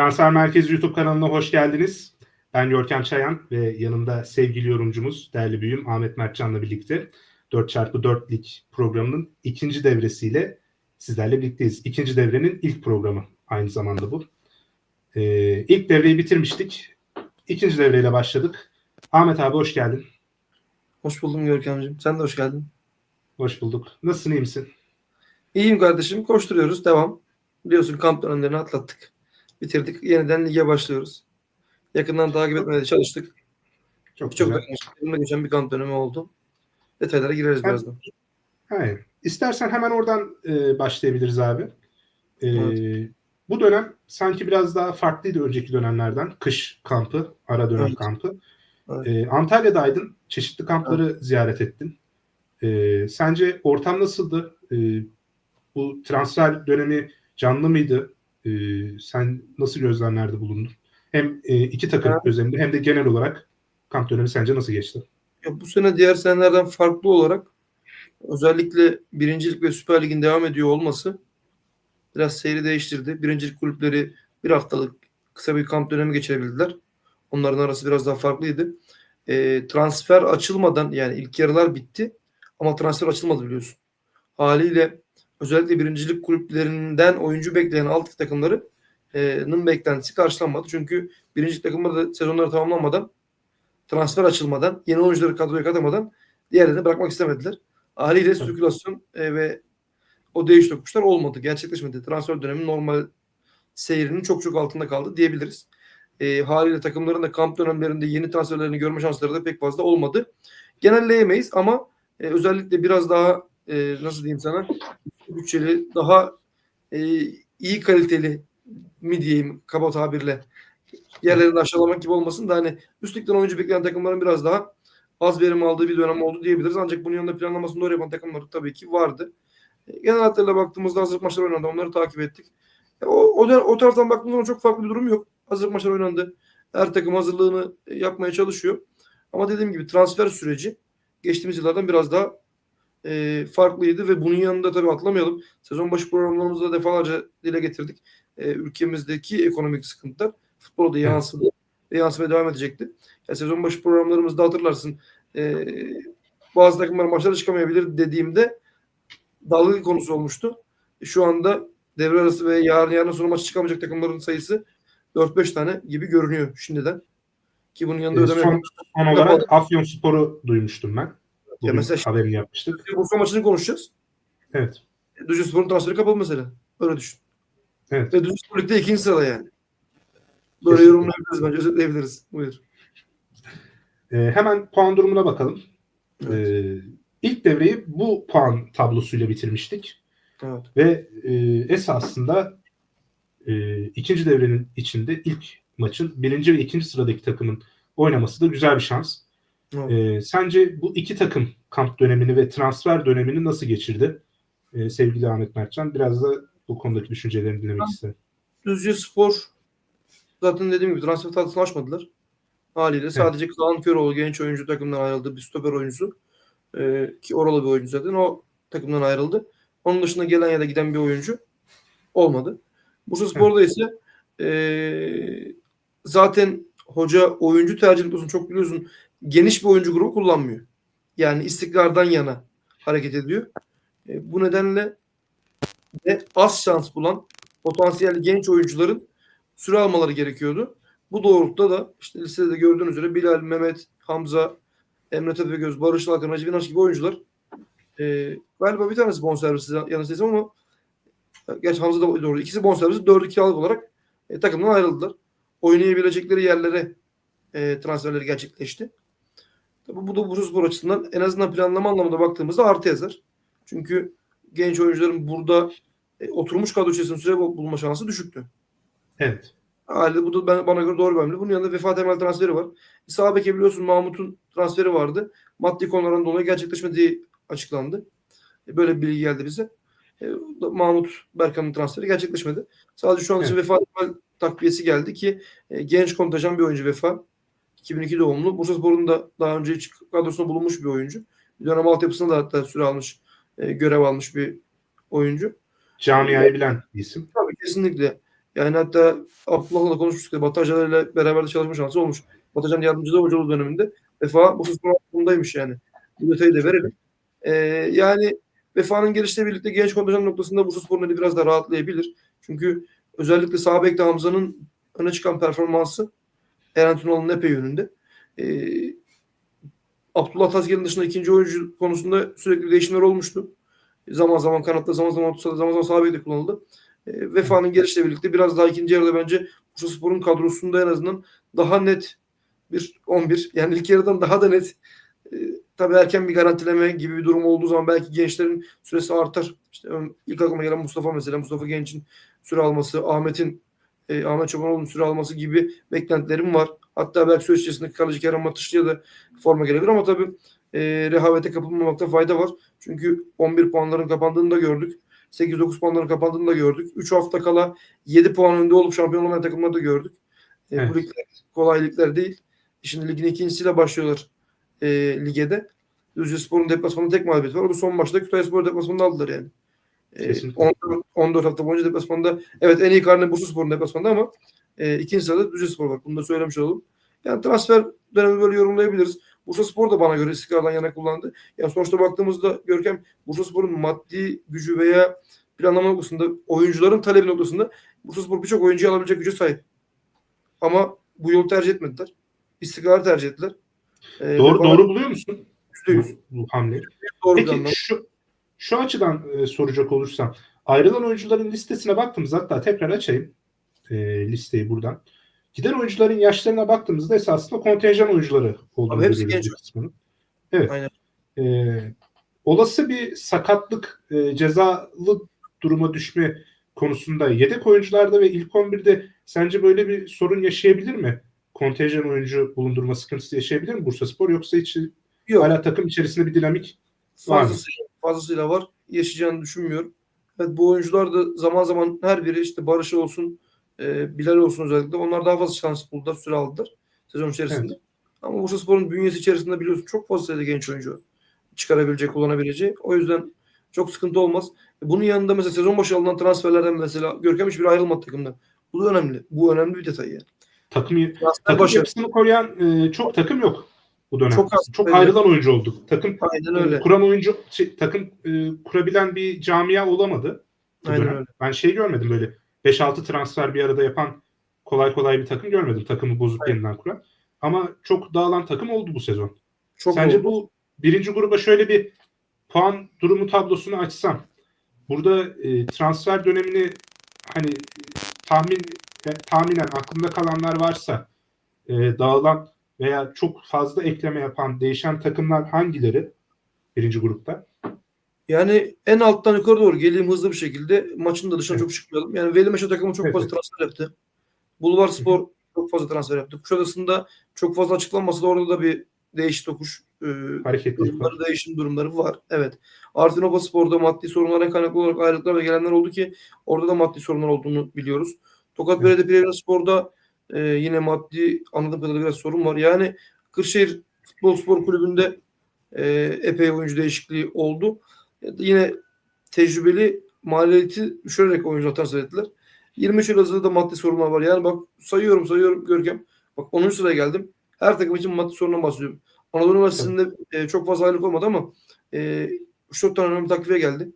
Transfer Merkezi YouTube kanalına hoş geldiniz. Ben Görkem Çayan ve yanımda sevgili yorumcumuz, değerli büyüğüm Ahmet Mertcan'la birlikte 4x4 lig programının ikinci devresiyle sizlerle birlikteyiz. İkinci devrenin ilk programı aynı zamanda bu. Ee, ilk devreyi bitirmiştik. İkinci devreyle başladık. Ahmet abi hoş geldin. Hoş buldum Görkemciğim. Sen de hoş geldin. Hoş bulduk. Nasılsın, iyi misin? İyiyim kardeşim. Koşturuyoruz. Devam. Biliyorsun kamp dönemlerini atlattık. Bitirdik. Yeniden lige başlıyoruz. Yakından takip etmeye çalıştık. Çok Çok önüme geçen bir kamp dönemi oldu. Detaylara gireriz Ben- birazdan. Hayır. İstersen hemen oradan e, başlayabiliriz abi. E, Evet. Bu dönem sanki biraz daha farklıydı önceki dönemlerden. Kış kampı, ara dönem Evet. kampı. Evet. E, Antalya'daydın. Çeşitli kampları ziyaret ettin. E, sence ortam nasıldı? E, bu transfer dönemi canlı mıydı? E, sen nasıl gözlemlerde bulundun? Hem e, iki takım Evet. özelinde hem de genel olarak kamp dönemi sence nasıl geçti? Ya bu sene diğer senelerden farklı olarak özellikle birincilik ve Süper Lig'in devam ediyor olması biraz seyri değiştirdi. Birincilik kulüpleri bir haftalık kısa bir kamp dönemi geçirebildiler. Onların arası biraz daha farklıydı. E, transfer açılmadan yani ilk yarılar bitti ama transfer açılmadı biliyorsun. Haliyle özellikle birincilik kulüplerinden oyuncu bekleyen alt takımlarının beklentisi karşılanmadı. Çünkü birincilik takımları da sezonları tamamlanmadan transfer açılmadan, yeni oyuncuları kadroya katamadan diğerlerini bırakmak istemediler. Haliyle sirkülasyon e, ve o değiş tokuşlar olmadı. Gerçekleşmedi. Transfer dönemi normal seyrinin çok çok altında kaldı diyebiliriz. E, haliyle takımların da kamp dönemlerinde yeni transferlerini görme şansları da pek fazla olmadı. Genelleyemeyiz ama e, özellikle biraz daha e, nasıl diyeyim sana bütçeli, daha e, iyi kaliteli mi diyeyim kaba tabirle yerlerini aşağılamak gibi olmasın da hani üstlükten oyuncu bekleyen takımların biraz daha az verim aldığı bir dönem oldu diyebiliriz. Ancak bunun yanında planlamasını doğru yapan takımlar tabii ki vardı. E, Genel hatlarıyla baktığımızda hazırlık maçları oynandı. Onları takip ettik. E, O, o, o taraftan baktığımız zaman çok farklı bir durum yok. Hazırlık maçları oynandı. Her takım hazırlığını e, yapmaya çalışıyor. Ama dediğim gibi transfer süreci geçtiğimiz yıllardan biraz daha e, farklıydı ve bunun yanında tabii atlamayalım. Sezon başı programlarımızda defalarca dile getirdik. E, ülkemizdeki ekonomik sıkıntılar futbola da yansıdı ve yansımaya devam edecekti. Ya sezon başı programlarımızda hatırlarsın e, bazı takımlar maçlara çıkamayabilir dediğimde dalga konusu olmuştu. E, Şu anda devre arası ve yarın yarın sonra maça çıkamayacak takımların sayısı 4-5 tane gibi görünüyor şimdiden. Ki bunun yanında E, ödeme son, son olarak Afyon Spor'u duymuştum ben. Bugün mesela- haberini yapmıştık. Bursa maçını konuşacağız. Evet. Düzce Spor'un transferi kapalı mesela. Öyle düşün. Evet. Ve Düzce Spor Lig'de ikinci sırada yani. Böyle Kesinlikle. yorumlayabiliriz bence. Özetleyebiliriz. Buyur. Ee, hemen puan durumuna bakalım. Evet. Ee, ilk devreyi bu puan tablosuyla bitirmiştik Evet. ve e, esasında e, ikinci devrenin içinde ilk maçın birinci ve ikinci sıradaki takımın oynaması da güzel bir şans. Evet. Ee, sence bu iki takım kamp dönemini ve transfer dönemini nasıl geçirdi? Ee, sevgili Ahmet Mertcan biraz da bu konudaki düşüncelerini dinlemek isterim. Düzce Spor zaten dediğim gibi transfer tahtasını açmadılar. Haliyle sadece Kaan Köroğlu genç oyuncu takımdan ayrıldı. Bir stoper oyuncusu. Ee, ki oralı bir oyuncu zaten. O takımdan ayrıldı. Onun dışında gelen ya da giden bir oyuncu olmadı. Bursa Spor'da ise ee, zaten hoca oyuncu tercih noktasını çok biliyorsun geniş bir oyuncu grubu kullanmıyor. Yani istikrardan yana hareket ediyor. E, bu nedenle de az şans bulan potansiyel genç oyuncuların süre almaları gerekiyordu. Bu doğrultuda da işte listede de gördüğünüz üzere Bilal, Mehmet, Hamza, Emre Tepegöz, Barış Alkan, Hacı Binaş gibi oyuncular e, galiba bir tanesi bonservisi yanlış ama e, gerçi Hamza da doğru. İkisi bonservisi, dördü kiralık olarak e, takımdan ayrıldılar. Oynayabilecekleri yerlere e, transferleri gerçekleşti. Tabii bu da Bursaspor açısından en azından planlama anlamında baktığımızda artı yazar. Çünkü genç oyuncuların burada e, oturmuş kadro içerisinde süre bul- bulma şansı düşüktü. Evet. Halde bu da ben, bana göre doğru bir hamle. Bunun yanında Vefa Temel transferi var. Sağ beke biliyorsun Mahmut'un transferi vardı. Maddi konulardan dolayı gerçekleşmediği açıklandı. E, Böyle bir bilgi geldi bize. E, Mahmut Berkan'ın transferi gerçekleşmedi. Sadece şu an için Evet. Vefa Temel takviyesi geldi ki e, genç kontajan bir oyuncu Vefa. 2002 doğumlu. Bursaspor'un da daha önce hiç kadrosunda bulunmuş bir oyuncu. Bir dönem altyapısında da hatta süre almış, e, görev almış bir oyuncu. Camiayı bilen bir isim. Tabii kesinlikle. Yani hatta Abdullah'la da konuşmuştuk. Batı Hocalarıyla beraber de çalışma şansı olmuş. Batı Hoca'nın yardımcısı da hocalığı döneminde. Vefa bu spor aklındaymış yani. Bu detayı da verelim. Ee, yani Vefa'nın gelişle birlikte genç kontenjan noktasında bu sporun eli biraz da rahatlayabilir. Çünkü özellikle sağ bekte Hamza'nın öne çıkan performansı Eren Tunalı'nın epey yönünde. Ee, Abdullah Tazgel'in dışında ikinci oyuncu konusunda sürekli değişimler olmuştu. Zaman zaman kanatta, zaman zaman tutsada, zaman zaman sağ bekte kullanıldı. E, Vefa'nın gelişle birlikte biraz daha ikinci yarıda bence Bursa Spor'un kadrosunda en azından daha net bir 11. Yani ilk yarıdan daha da net. E, tabii erken bir garantileme gibi bir durum olduğu zaman belki gençlerin süresi artar. İşte ilk aklıma gelen Mustafa mesela. Mustafa Genç'in süre alması, Ahmet'in e, Ahmet Çobanoğlu'nun süre alması gibi beklentilerim var. Hatta belki süreç içerisinde kaleci Kerem Atışlı'ya da forma gelebilir ama tabii e, rehavete kapılmamakta fayda var. Çünkü 11 puanların kapandığını da gördük. 8-9 puanların kapandığını da gördük. 3 hafta kala 7 puan önde olup şampiyon olmayan takımları da gördük. E, Evet. Bu ligler kolay ligler değil. Şimdi ligin ikincisiyle başlıyorlar e, ligede. Düzce Spor'un deplasmanında tek mağlubiyeti var. O da son maçta Kütahya Spor deplasmanında aldılar yani. E, Kesinlikle. 14, 14 hafta boyunca deplasmanda evet en iyi karne Bursa Spor'un deplasmanında ama e, ikinci sırada Düzce Spor var. Bunu da söylemiş olalım. Yani transfer dönemi böyle yorumlayabiliriz. Bursa Spor da bana göre istikrardan yana kullandı. Yani sonuçta baktığımızda Görkem Bursa Spor'un maddi gücü veya planlama noktasında oyuncuların talebi noktasında Bursa Spor birçok oyuncuyu alabilecek güce sahip. Ama bu yolu tercih etmediler. İstikrarı tercih ettiler. Ee, Doğru doğru buluyor musun? %100 Bu, bu hamleyi. doğru bir Peki şu şu açıdan e, soracak olursam ayrılan oyuncuların listesine baktığımızda hatta tekrar açayım e, listeyi buradan. Giden oyuncuların yaşlarına baktığımızda esasında kontenjan oyuncuları olduğunu görüyoruz. Evet. Aynen. E, olası bir sakatlık e, cezalı duruma düşme konusunda yedek oyuncularda ve ilk 11'de sence böyle bir sorun yaşayabilir mi? Kontenjan oyuncu bulundurma sıkıntısı yaşayabilir mi Bursa Spor yoksa hiç Yok. hala takım içerisinde bir dinamik var mı? Fazlasıyla, var. Yaşayacağını düşünmüyorum. Evet, bu oyuncular da zaman zaman her biri işte Barış olsun, e, Bilal olsun özellikle. Onlar daha fazla şans buldular, süre aldılar sezon içerisinde. Ama Bursa Spor'un bünyesi içerisinde biliyorsun çok fazla sayıda genç oyuncu çıkarabilecek, kullanabileceği. O yüzden çok sıkıntı olmaz. Bunun yanında mesela sezon başı alınan transferlerden mesela Görkem hiçbir ayrılmadı takımdan. Bu da önemli. Bu önemli bir detay yani. takım Transfer takım başı yapısını koruyan e, çok takım yok bu dönem. Çok Çok, az. ayrılan oyuncu olduk. Takım aynen e, öyle. kuran oyuncu şey, takım e, kurabilen bir camia olamadı. Aynen dönem. öyle. Ben şey görmedim böyle 5-6 transfer bir arada yapan kolay kolay bir takım görmedim. Takımı bozup Aynen. yeniden kuran. Ama çok dağılan takım oldu bu sezon. Çok Sence oldu. bu birinci gruba şöyle bir puan durumu tablosunu açsam burada e, transfer dönemini hani tahmin e, tahminen aklında kalanlar varsa e, dağılan veya çok fazla ekleme yapan değişen takımlar hangileri birinci grupta? Yani en alttan yukarı doğru geleyim hızlı bir şekilde. Maçın da dışına Evet. çok çıkmayalım. Yani Veli Meşe takımı çok Evet, fazla transfer yaptı. Bulvar Spor çok fazla transfer yaptı. Kuşadası'nda çok fazla açıklanmasa da orada da bir değiş tokuş e, Hareketlilik var. durumları, değişim durumları var. Evet. Artinova Spor'da maddi sorunlardan kaynaklı olarak ayrılıklar ve gelenler oldu ki orada da maddi sorunlar olduğunu biliyoruz. Tokat Evet. Belediye Spor'da e, yine maddi anladığım kadarıyla biraz sorun var. Yani Kırşehir Futbol Spor Kulübü'nde e, epey oyuncu değişikliği oldu. E, Yine tecrübeli maliyeti düşürerek oyuncular transfer ettiler. 23 Elazığ'da da maddi sorunlar var. Yani bak sayıyorum sayıyorum Görkem. Bak 10. sıraya geldim. Her takım için maddi sorundan bahsediyorum. Anadolu Üniversitesi'nde e, çok fazla aylık olmadı ama e, 3-4 tane önemli takviye geldi.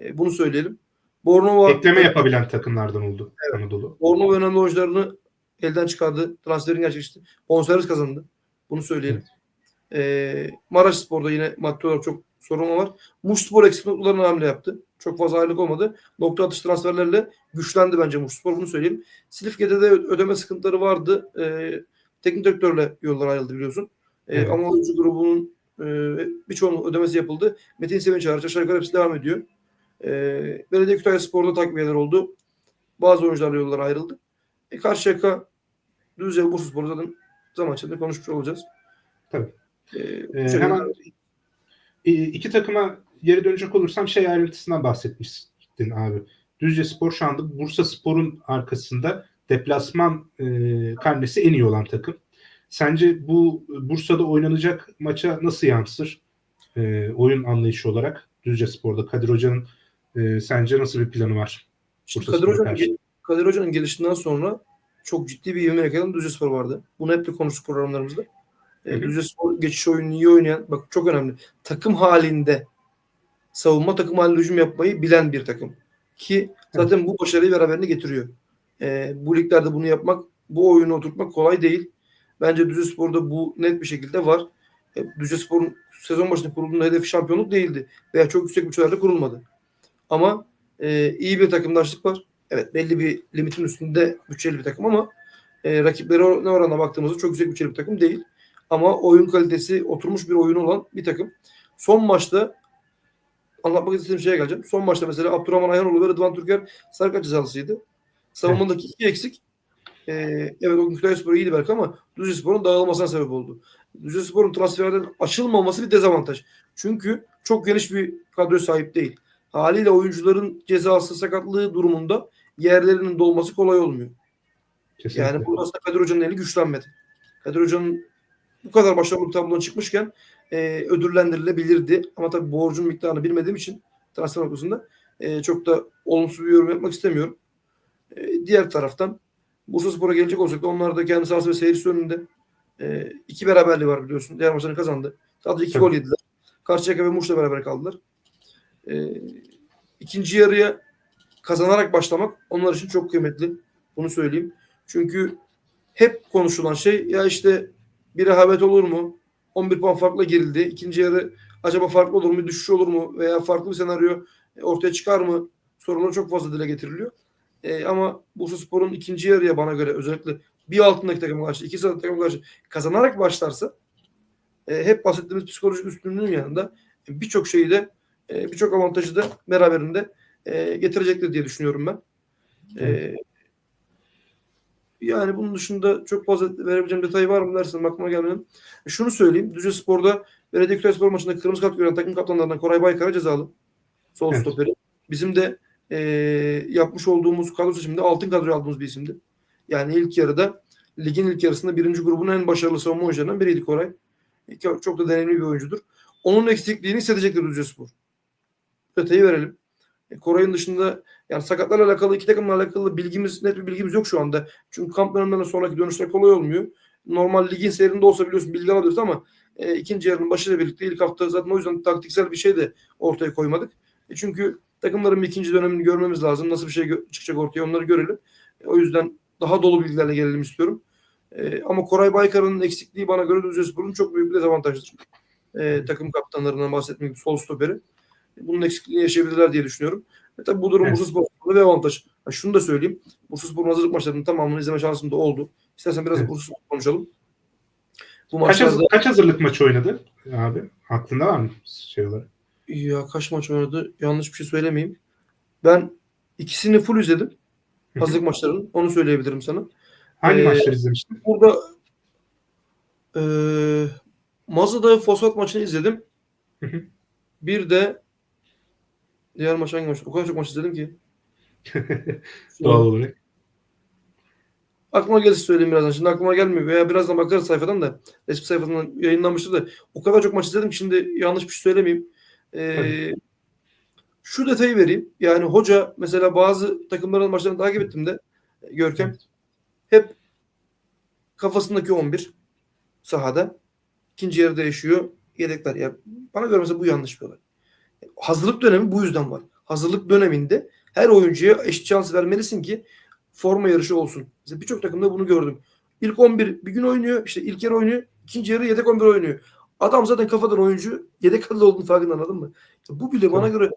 E, bunu söyleyelim. Bornova, Ekleme yapabilen takımlardan oldu Anadolu. Bornova önemli oyuncularını elden çıkardı. Transferin gerçekleşti. Bonservis kazandı. Bunu söyleyelim. E, Maraş Spor'da yine maddi olarak çok sorun var. Muş Spor eksik noktalarını hamle yaptı. Çok fazla aylık olmadı. Nokta atış transferlerle güçlendi bence Muş Spor. Bunu söyleyeyim. Silifke'de de ödeme sıkıntıları vardı. E, teknik direktörle yollar ayrıldı biliyorsun. E, Evet. Ama oyuncu grubunun e, birçoğunun ödemesi yapıldı. Metin Sevinç hariç aşağı yukarı hepsi devam ediyor. E, Belediye Kütahya Spor'da takviyeler oldu. Bazı oyuncularla yollar ayrıldı. E, Karşıyaka, Düzce, Bursa Spor'u zaten zaman içinde konuşmuş olacağız. Tabii. Ee, hemen iki takıma geri dönecek olursam şey ayrıntısından bahsetmiştin abi. Düzce Spor şu anda Bursa Spor'un arkasında deplasman e, karnesi en iyi olan takım. Sence bu Bursa'da oynanacak maça nasıl yansır? E, oyun anlayışı olarak Düzce Spor'da Kadir Hoca'nın e, sence nasıl bir planı var? Bursa Kadir Hoca'nın. Kadir Hoca'nın gelişinden sonra çok ciddi bir ivme yakalayan Düzce Spor vardı. Bunu hep de konuştuk programlarımızda. E. Düzce Spor geçiş oyunu iyi oynayan, bak çok önemli. Takım halinde savunma takım halinde hücum yapmayı bilen bir takım. Ki zaten bu başarıyı beraberinde getiriyor. E, bu liglerde bunu yapmak, bu oyunu oturtmak kolay değil. Bence Düzce Spor'da bu net bir şekilde var. E, Düzce Spor'un sezon başında kurulduğunda hedefi şampiyonluk değildi. Veya çok yüksek bütçelerde kurulmadı. Ama e, iyi bir takımdaşlık var. Evet belli bir limitin üstünde bütçeli bir takım ama e, rakipleri ne oranına baktığımızda çok yüksek bütçeli bir takım değil. Ama oyun kalitesi oturmuş bir oyunu olan bir takım. Son maçta anlatmak istediğim şeye geleceğim. Son maçta mesela Abdurrahman Ayhanoğlu ve Rıdvan Türker sarı cezalısıydı. Savunmadaki iki eksik. E, evet o gün Kütahyaspor iyiydi belki ama Düzcespor'un dağılmasına sebep oldu. Düzcespor'un transferden açılmaması bir dezavantaj. Çünkü çok geniş bir kadroya sahip değil. Haliyle oyuncuların cezası sakatlığı durumunda yerlerinin dolması kolay olmuyor. Kesinlikle. Yani burada aslında Kadir Hoca'nın eli güçlenmedi. Kadir Hoca'nın bu kadar başarılı bir tablonun çıkmışken e, ödüllendirilebilirdi. Ama tabii borcun miktarını bilmediğim için transfer noktasında e, çok da olumsuz bir yorum yapmak istemiyorum. E, diğer taraftan Bursaspor'a gelecek olsak da onlar da kendi sahası ve seyircisi önünde e, iki beraberliği var biliyorsun. Diğer maçlarını kazandı. Sadece iki Tabii. gol yediler. Karşıyaka ve Muş'la beraber kaldılar. E, ikinci yarıya kazanarak başlamak onlar için çok kıymetli. Bunu söyleyeyim. Çünkü hep konuşulan şey ya işte bir rehavet olur mu? 11 puan farkla girildi. İkinci yarı acaba farklı olur mu? Düşüş olur mu? Veya farklı bir senaryo ortaya çıkar mı? Sorular çok fazla dile getiriliyor. E, ama Bursaspor'un ikinci yarıya bana göre özellikle bir altındaki takıma karşı, iki sıradaki takıma karşı kazanarak başlarsa e, hep bahsettiğimiz psikolojik üstünlüğün yanında birçok şeyi de e, birçok avantajı da beraberinde e, getirecektir diye düşünüyorum ben. E, yani bunun dışında çok fazla verebileceğim detay var mı dersen aklıma gelmeden. E, şunu söyleyeyim. Düzce Spor'da Belediye Kütahya maçında kırmızı kart gören takım kaptanlarından Koray Baykara cezalı. Sol Evet. stoperi. Bizim de e, yapmış olduğumuz kadro seçiminde altın kadroya aldığımız bir isimdi. Yani ilk yarıda ligin ilk yarısında birinci grubun en başarılı savunma oyuncularından biriydi Koray. E, Çok çok da deneyimli bir oyuncudur. Onun eksikliğini hissedecektir Düzce Spor. Detayı verelim. E, Koray'ın dışında yani sakatlarla alakalı iki takımla alakalı bilgimiz net bir bilgimiz yok şu anda. Çünkü kamp döneminden sonraki dönüşler kolay olmuyor. Normal ligin seyrinde olsa biliyorsun bilgi alabiliriz ama e, ikinci yarının başıyla birlikte ilk hafta zaten o yüzden taktiksel bir şey de ortaya koymadık. E, çünkü takımların bir ikinci dönemini görmemiz lazım. Nasıl bir şey çıkacak ortaya onları görelim. E, o yüzden daha dolu bilgilerle gelelim istiyorum. E, ama Koray Baykar'ın eksikliği bana göre Düzcespor'un çok büyük bir dezavantajdır. E, takım kaptanlarından bahsetmek sol stoperi. Bunun eksikliğini yaşayabilirler diye düşünüyorum. E tabii bu durum Evet. Bursaspor'da bir avantaj. Ha, şunu da söyleyeyim. Bursaspor'un hazırlık maçlarının tamamını izleme şansım da oldu. İstersen biraz Evet. Bursaspor konuşalım. Bu Kaç, maçlarda kaç hazırlık maçı oynadı abi? Aklında var mı şey olarak? ya kaç maç oynadı? Yanlış bir şey söylemeyeyim. Ben ikisini full izledim. Hazırlık maçlarının. Onu söyleyebilirim sana. Hangi Ee, maçları izlemiştin? Burada eee Mazada Fosfat maçını izledim. Bir de diğer maç hangi maç? O kadar çok maç izledim ki. Doğal olarak. Aklıma gelirse söyleyeyim birazdan. Şimdi aklıma gelmiyor. Veya birazdan bakarız sayfadan da. Resmi sayfadan yayınlanmıştır da. O kadar çok maç izledim ki şimdi yanlış bir şey söylemeyeyim. Ee, şu detayı vereyim. Yani hoca mesela bazı takımların maçlarını takip ettim de Görkem Evet. hep kafasındaki 11 sahada. ikinci yarı değişiyor. Yedekler. Ya bana göre mesela bu yanlış bir olay. Hazırlık dönemi bu yüzden var. Hazırlık döneminde her oyuncuya eşit şans vermelisin ki forma yarışı olsun. Mesela birçok takımda bunu gördüm. İlk 11 bir gün oynuyor. işte ilk yarı oynuyor. ikinci yarı yedek 11 oynuyor. Adam zaten kafadan oyuncu yedek kadro olduğunu farkında anladın mı? Bu bile bana göre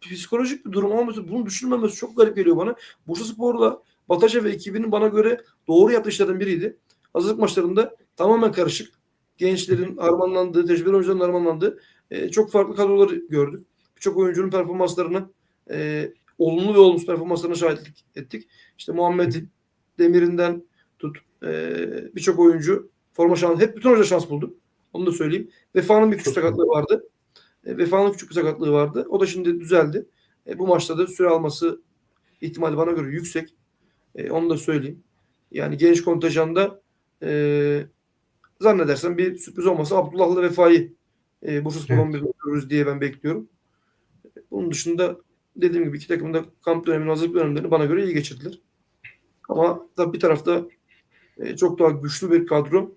psikolojik bir durum mesela bunu düşünmemesi çok garip geliyor bana. Bursa Spor'la Bataşa ve ekibinin bana göre doğru yaptığı işlerden biriydi. Hazırlık maçlarında tamamen karışık. Gençlerin harmanlandığı, tecrübeli oyuncuların harmanlandığı e, çok farklı kadroları gördük. Birçok oyuncunun performanslarını e, olumlu ve olumsuz performanslarına şahitlik ettik. İşte Muhammed Demir'inden tut e, birçok oyuncu forma şansı hep bütün hoca şans buldu. Onu da söyleyeyim. Vefa'nın bir küçük sakatlığı vardı. E, Vefa'nın küçük bir sakatlığı vardı. O da şimdi düzeldi. E, bu maçta da süre alması ihtimali bana göre yüksek. E, onu da söyleyeyim. Yani genç kontenjanda e, zannedersem bir sürpriz olmasa Abdullah'la Vefa'yı e, Bursa Spor Evet. 11'de görürüz diye ben bekliyorum. Bunun dışında dediğim gibi iki takım da kamp döneminin hazırlık dönemlerini bana göre iyi geçirdiler. Ama tabii bir tarafta e, çok daha güçlü bir kadro.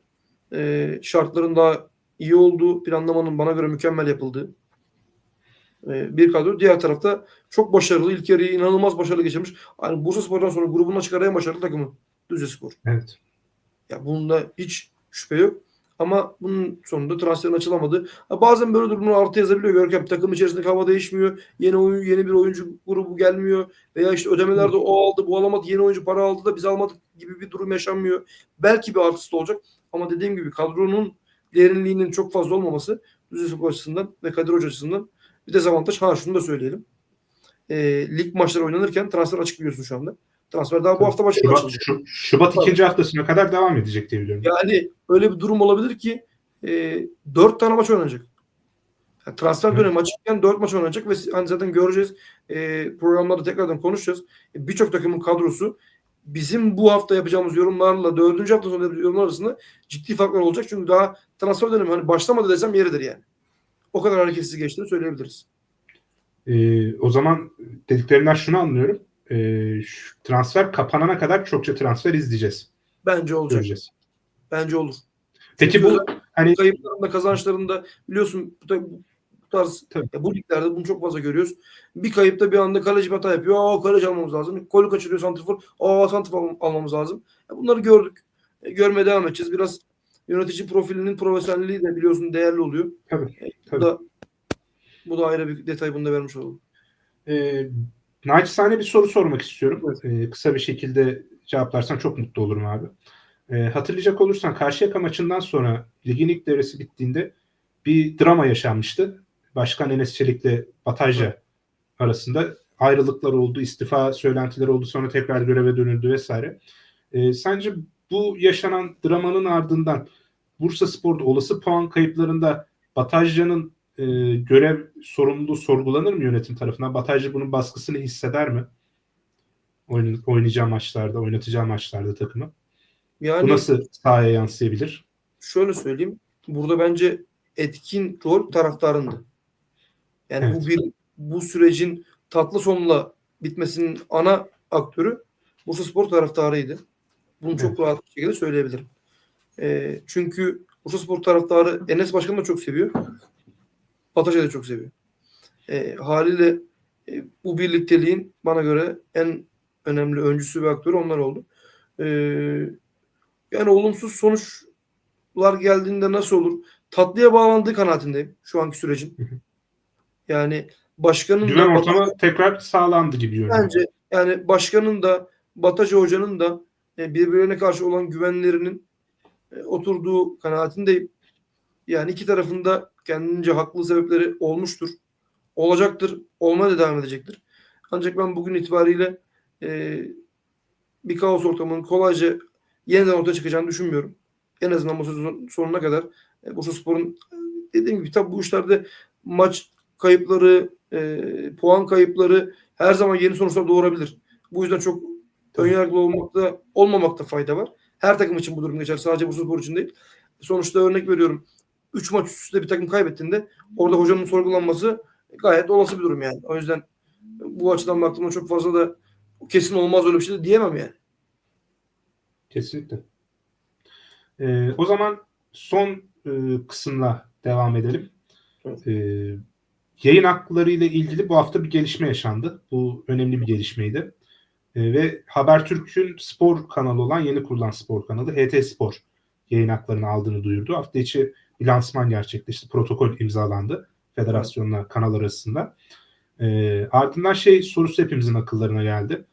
E, şartların daha iyi olduğu, planlamanın bana göre mükemmel yapıldığı e, bir kadro. Diğer tarafta çok başarılı, ilk yarıyı inanılmaz başarılı geçirmiş. Hani Bursa Spor'dan sonra grubuna çıkan en başarılı takımı Düzce Spor. Evet. Ya bunda hiç şüphe yok. Ama bunun sonunda transferin açılamadı. Ha, bazen böyle durumlar artı yazabiliyor. Görkem takım içerisindeki hava değişmiyor. Yeni oyun, yeni bir oyuncu grubu gelmiyor. Veya işte ödemelerde o aldı, bu alamadı. Yeni oyuncu para aldı da biz almadık gibi bir durum yaşanmıyor. Belki bir artısı da olacak. Ama dediğim gibi kadronun derinliğinin çok fazla olmaması Düzce Spor açısından ve Kadir Hoca açısından bir dezavantaj. Ha şunu da söyleyelim. E, lig maçları oynanırken transfer açık biliyorsun şu anda. Transfer daha bu hafta başında Şubat, açılacak. Şu- Şubat ikinci haftasına kadar devam edecek diye biliyorum. Yani öyle bir durum olabilir ki e, 4 tane maç oynanacak. Yani transfer dönemi açıkken 4 maç oynanacak ve hani zaten göreceğiz. E, programlarda tekrardan konuşacağız. E, Birçok takımın kadrosu bizim bu hafta yapacağımız yorumlarla dördüncü hafta sonu yapacağımız yorumlar arasında ciddi farklar olacak. Çünkü daha transfer dönemi hani başlamadı desem yeridir yani. O kadar hareketsiz geçtiğini söyleyebiliriz. Ee, o zaman dediklerinden şunu anlıyorum. Ee, şu transfer kapanana kadar çokça transfer izleyeceğiz. Bence olacak. Göreceğiz. Bence olur. Peki Çünkü bu hani kayıplarında kazançlarında biliyorsun bu, bu tarz Tabii. ya bu liglerde bunu çok fazla görüyoruz. Bir kayıpta bir anda kaleci bir hata yapıyor. Aa kaleci almamız lazım. Golü kaçırıyor santrfor. Aa santrfor al- almamız lazım. Ya bunları gördük. E, görmeye devam edeceğiz. Biraz yönetici profilinin profesyonelliği de biliyorsun değerli oluyor. Tabii, E, Bu tabii. da bu da ayrı bir detay bunu da vermiş olalım. e, naçizane bir soru sormak istiyorum. Ee, kısa bir şekilde cevaplarsan çok mutlu olurum abi. Ee, hatırlayacak olursan Karşıyaka maçından sonra ligin ilk devresi bittiğinde bir drama yaşanmıştı. Başkan Enes Çelik'le Batajca arasında ayrılıklar oldu, istifa söylentileri oldu, sonra tekrar göreve dönüldü vesaire. Ee, sence bu yaşanan dramanın ardından Bursa Spor'da olası puan kayıplarında Batajca'nın e, görev sorumluluğu sorgulanır mı yönetim tarafından? Batajcı bunun baskısını hisseder mi? Oyn- oynayacağı maçlarda, oynatacağı maçlarda takımı. Yani Bu nasıl sahaya yansıyabilir? şöyle söyleyeyim. Burada bence etkin rol taraftarındı. Yani Evet. bu bir bu sürecin tatlı sonla bitmesinin ana aktörü Bursa Spor taraftarıydı. Bunu çok Evet. rahat bir şekilde söyleyebilirim. Ee, çünkü Bursa Spor taraftarı Enes Başkan'ı da çok seviyor. Bataş'ı da çok seviyor. Ee, haliyle e, bu birlikteliğin bana göre en önemli öncüsü ve aktörü onlar oldu. Ee, yani olumsuz sonuçlar geldiğinde nasıl olur? Tatlıya bağlandığı kanaatindeyim şu anki sürecin. Yani başkanın Güven da ortamı tekrar sağlandı gibi görünüyor. bence yani başkanın da Bataja Hoca'nın da e, birbirlerine karşı olan güvenlerinin e, oturduğu kanaatindeyim. Yani iki tarafında kendince haklı sebepleri olmuştur. Olacaktır. Olmaya da devam edecektir. Ancak ben bugün itibariyle e, bir kaos ortamının kolayca yeniden ortaya çıkacağını düşünmüyorum. En azından bu sezon sonuna kadar e, Bursa Spor'un e, dediğim gibi tabii bu işlerde maç kayıpları, e, puan kayıpları her zaman yeni sonuçlar doğurabilir. Bu yüzden çok önyargılı olmakta olmamakta fayda var. Her takım için bu durum geçer. Sadece Bursa Spor için değil. Sonuçta örnek veriyorum. 3 maç üst üste bir takım kaybettiğinde orada hocanın sorgulanması gayet olası bir durum yani. O yüzden bu açıdan baktığımda çok fazla da kesin olmaz öyle bir şey de diyemem yani. Kesinlikle. Ee, o zaman son e, kısımla devam edelim. Evet. Ee, yayın hakları ile ilgili bu hafta bir gelişme yaşandı. Bu önemli bir gelişmeydi. Ee, ve Habertürk'ün spor kanalı olan yeni kurulan spor kanalı HT Spor yayın haklarını aldığını duyurdu. Hafta içi bir lansman gerçekleşti. Protokol imzalandı federasyonla kanal arasında. Ee, ardından şey sorusu hepimizin akıllarına geldi.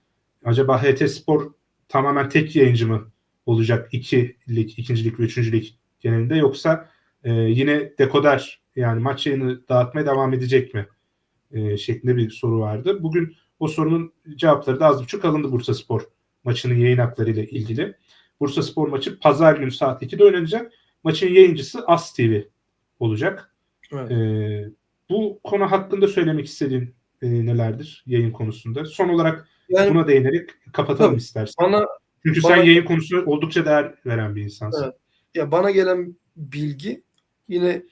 Acaba HT Spor tamamen tek yayıncı mı olacak iki lig, ikinci lig ve üçüncü lig genelinde yoksa e, yine dekoder yani maç yayını dağıtmaya devam edecek mi e, şeklinde bir soru vardı. Bugün o sorunun cevapları da az buçuk alındı Bursa Spor maçının yayın hakları ile ilgili. Bursa Spor maçı pazar günü saat 2'de oynanacak. Maçın yayıncısı AS TV olacak. Evet. E, bu konu hakkında söylemek istediğin e, nelerdir yayın konusunda? Son olarak Yani buna değinerek kapatalım Tabii. istersen. bana Çünkü bana- sen yayın konusuna oldukça değer veren bir insansın. Evet. ya bana gelen bilgi yine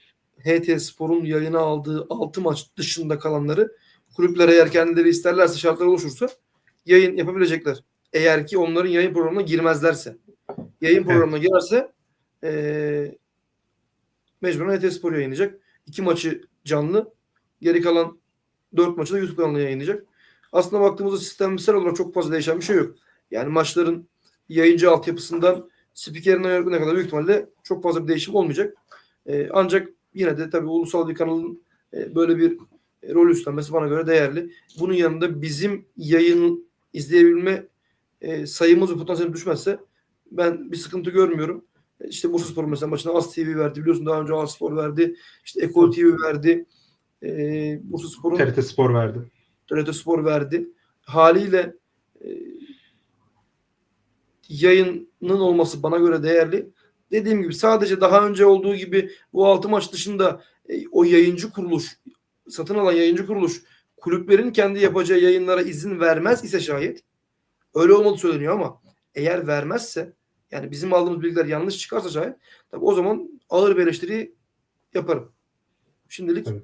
HT Spor'un yayına aldığı 6 maç dışında kalanları kulüpler eğer kendileri isterlerse şartlar oluşursa yayın yapabilecekler. Eğer ki onların yayın programına girmezlerse. Yayın programına girerse eee mecburen ET Spor yayınlayacak. İki maçı canlı. Geri kalan dört maçı da YouTube kanalına yayınlayacak. Aslında baktığımızda sistemsel olarak çok fazla değişen bir şey yok. Yani maçların yayıncı altyapısından spikerine yönetimine kadar büyük ihtimalle çok fazla bir değişim olmayacak. Ee, ancak yine de tabii ulusal bir kanalın e, böyle bir e, rol üstlenmesi bana göre değerli. Bunun yanında bizim yayın izleyebilme e, sayımız ve potansiyel düşmezse ben bir sıkıntı görmüyorum. İşte Bursaspor mesela maçına Az TV verdi. Biliyorsun daha önce Az Spor verdi. İşte Eko TV verdi. E, Bursaspor'un TRT Spor verdi. TRT Spor verdi. Haliyle e, yayının olması bana göre değerli. Dediğim gibi sadece daha önce olduğu gibi bu altı maç dışında e, o yayıncı kuruluş, satın alan yayıncı kuruluş kulüplerin kendi yapacağı yayınlara izin vermez ise şayet öyle olmadı söyleniyor ama eğer vermezse yani bizim aldığımız bilgiler yanlış çıkarsa şayet tabii o zaman ağır bir eleştiri yaparım. Şimdilik Evet.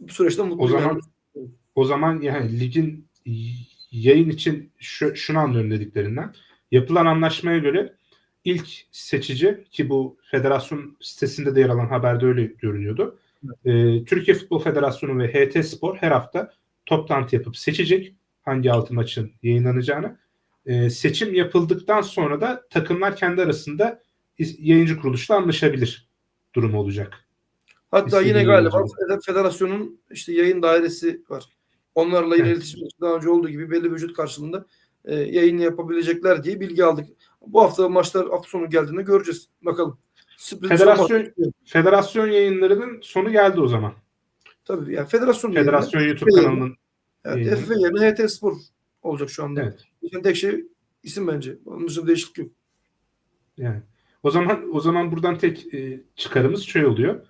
bu süreçten mutluyum. O zaman yani. o zaman yani ligin yayın için şu, şunu anlıyorum dediklerinden. Yapılan anlaşmaya göre ilk seçici ki bu federasyon sitesinde de yer alan haberde öyle görünüyordu. Ee, Türkiye Futbol Federasyonu ve HT Spor her hafta toplantı yapıp seçecek hangi altı maçın yayınlanacağını. Ee, seçim yapıldıktan sonra da takımlar kendi arasında yayıncı kuruluşla anlaşabilir durumu olacak. Hatta İstediği yine galiba fed- federasyonun işte yayın dairesi var. Onlarla yine Evet. iletişim daha önce olduğu gibi belli bir ücret karşılığında e, yayın yapabilecekler diye bilgi aldık. Bu hafta maçlar hafta sonu geldiğinde göreceğiz. Bakalım. Sürpriz Federasyon-. Federasyon yayınlarının sonu geldi o zaman. Tabii yani federasyon Federasyon YouTube Yayını. kanalının yayını. evet, FF yerine HT Spor olacak şu anda. Evet. Yani tek şey isim bence. Onun dışında değişiklik yok. Yani o zaman o zaman buradan tek e, çıkarımız şey oluyor.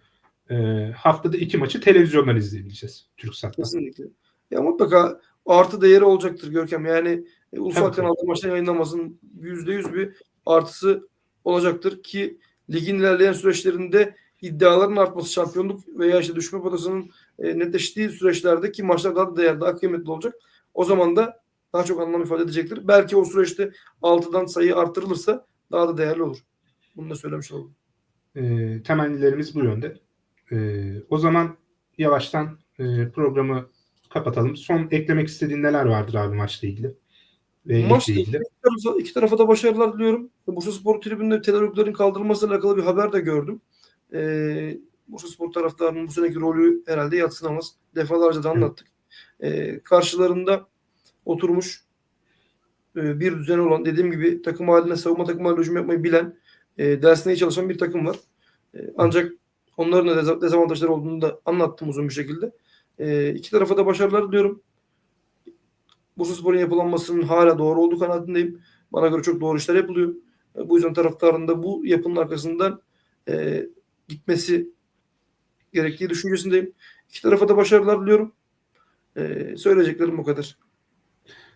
E, haftada iki maçı televizyondan izleyebileceğiz TürkSat'tan. Kesinlikle. Ya mutlaka artı değeri olacaktır Görkem. Yani e, ulusal tabii. kanalda maçların yayınlanmasının yüzde yüz bir artısı olacaktır ki ligin ilerleyen süreçlerinde iddiaların artması, şampiyonluk veya işte düşme potasının e, netleştiği süreçlerdeki maçlar daha da değerli, daha kıymetli olacak. O zaman da daha çok anlam ifade edecektir. Belki o süreçte 6'dan sayı artırılırsa daha da değerli olur. Bunu da söylemiş oldum. E, temennilerimiz bu yönde. E, o zaman yavaştan e, programı kapatalım. Son eklemek istediğin neler vardır abi maçla ilgili? Ve Maçla ilgili. iki tarafa, iki tarafa da başarılar diliyorum. Bursa Spor tribünde tedariklerin kaldırılmasıyla alakalı bir haber de gördüm. Ee, Bursa Spor taraftarının bu seneki rolü herhalde yatsınamaz. Defalarca da anlattık. Ee, karşılarında oturmuş e, bir düzeni olan dediğim gibi takım haline savunma takım haline hücum yapmayı bilen e, dersine iyi çalışan bir takım var. E, ancak onların da deza- dezavantajları olduğunu da anlattım uzun bir şekilde. İki tarafa da başarılar diliyorum. Bursaspor'un yapılanmasının hala doğru olduğu kanaatindeyim. Bana göre çok doğru işler yapılıyor. Bu yüzden taraftarın da bu yapının arkasından gitmesi gerektiği düşüncesindeyim. İki tarafa da başarılar diliyorum. E, söyleyeceklerim bu kadar.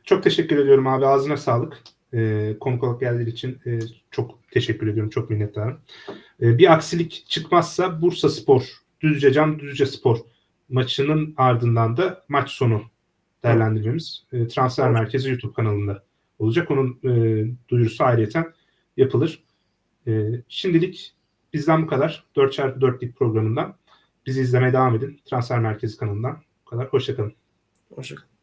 Çok teşekkür ediyorum abi. Ağzına sağlık. E, konuk olarak geldiğin için e, çok teşekkür ediyorum. Çok minnettarım. E, bir aksilik çıkmazsa Bursa Spor, Düzcecan Düzce Spor maçının ardından da maç sonu değerlendirmemiz e, Transfer. Merkezi YouTube kanalında olacak. Onun e, duyurusu ayrıyeten yapılır. E, şimdilik bizden bu kadar. 4x4'lik programından. Bizi izlemeye devam edin. Transfer Merkezi kanalından. Bu kadar. Hoşçakalın. Hoşçakalın.